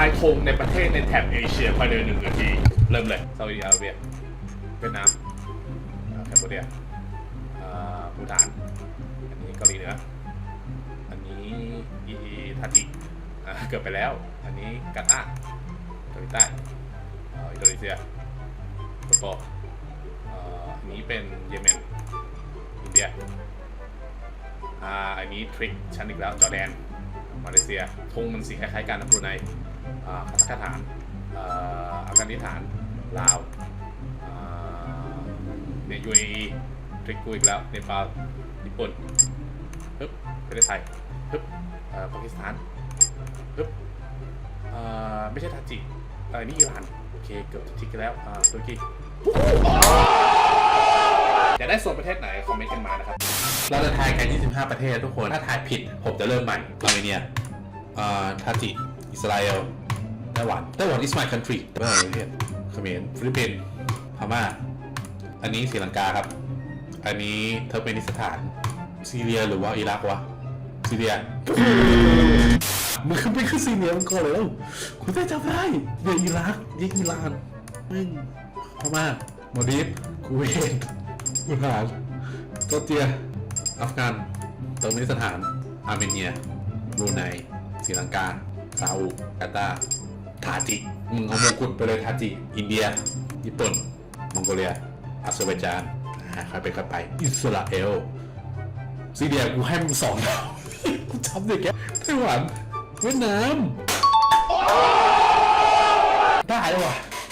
ายธงในประเทศในแถบเอเชียภายในหนึ่งนาทีเริ่มเลยซาอุดิอาระเบียเวียดนามแคนเบเดียอ่าภูฏาน อันนี้เกาหลีเหนือ อันนี้อีทาจิเกือบไปแล้ว อันนี้กาตาร์เกาหลีใต้อินโดนีเซียโตโกอ่าอันนี้เป็นเยเมน อินเดียอ่าอันนี้ทริกชั้นอีกแล้วจอร์แดน มาเลเซียธงมันสีคล้ายๆกันนะบรูไนคาซัคสถานอัฟกานิสถาน ลาวเนี่ย UAE ทริกกูอีกแล้ว เนปาล ญี่ปุ่นฮึบประเทศไทยฮึบเอ่อปากีสถานฮึบเอ่อไม่ใช่ทาจิเอ่อนี่อิหร่าน โอเค เกือบจะทิกกันแล้วอ่าตุรกี อยากได้ส่วนประเทศไหนคอมเมนต์กันมานะครับ เราจะทายกัน25 ประเทศทุกคน ถ้าทายผิด ผมจะเริ่มใหม่อาร์เมเนียอ่าทาจิ อิสราเอล ไต้หวัน ไต้หวัน is my country ไม่ใช่ประเทศเขมร ฟิลิปปินส์ พม่า อันนี้ศรีลังกาครับ อันนี้เทอร์เมนิสถาน ซีเรียหรือว่าอิรักวะ ซีเรีย มึงไม่ขึ้นซีเรียมันก่อนเลยแล้วคุณได้จำได้เดี๋ยวอิรักเยิงอิหร่านมึงพม่ามาดิฟคูเวต อิหานจอร์เจีย อัฟกันเติร์กเมนิสถาน อาร์เมเนียบรูไนศรีลังกาซาอุกาตาร์ทาจิมึงเอามงกุฎไปเลยทาจิอินเดีย ญี่ปุ่น มองโกเลียอาเซอร์ไบจานอ่าค่อยไปค่อยไป อิสราเอลซีเรียกูให้มึงสองดาวกูจำได้แกไต้หวันเวียดนาม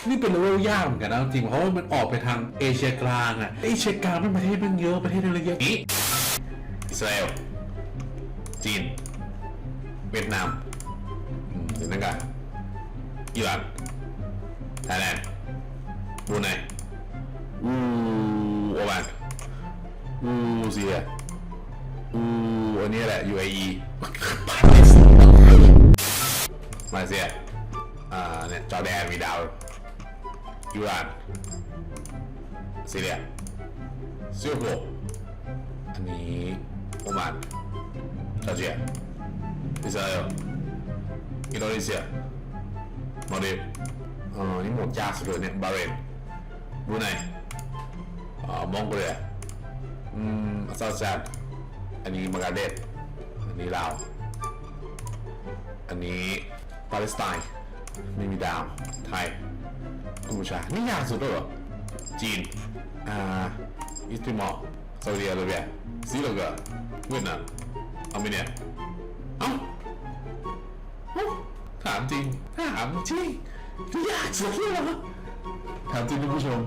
นี่เป็นเลเวลยากเหมือนกันนะจริงเพราะว่ามันออกไปทางเอเชียกลางอะเอเชียกลางมันประเทศมันเยอะประเทศอะไรเยอะนี้อิสราเอลจีน เวียดนามอืมนั่นกันอิหร่านไทยแลนด์บรูไนอูโอมานอูซีเรียอูอันนี้แหละ UAE มาเลเซียอ่าเนี่ยจอแดนมีดาว อิหร่านซีเรียซิงคโปอันนี้โอมานจอร์เจียอิสราเอลอินโดนีเซียมาดิฟอ่านี่หมดยากสุดเลยเนี่ยบาเรนบรูไนอ่ามองโกเลียอืมอาซาซานอันนี้บังกลาเทศอันนี้ลาว อันนี้ปาเลสไตน์ ไม่มีดาว ไทยกัมพูชา นี่ยากสุดแล้วเหรอ จีน อ่า อิสติมอร์ซาอุดิอาระเบียซีลังกาเวียดนามอาร์เมเนียเอ้าเอ้าถามจริง ถามจริง ยากสุดเลยเหรอ ถามจริงคุณผู้ชม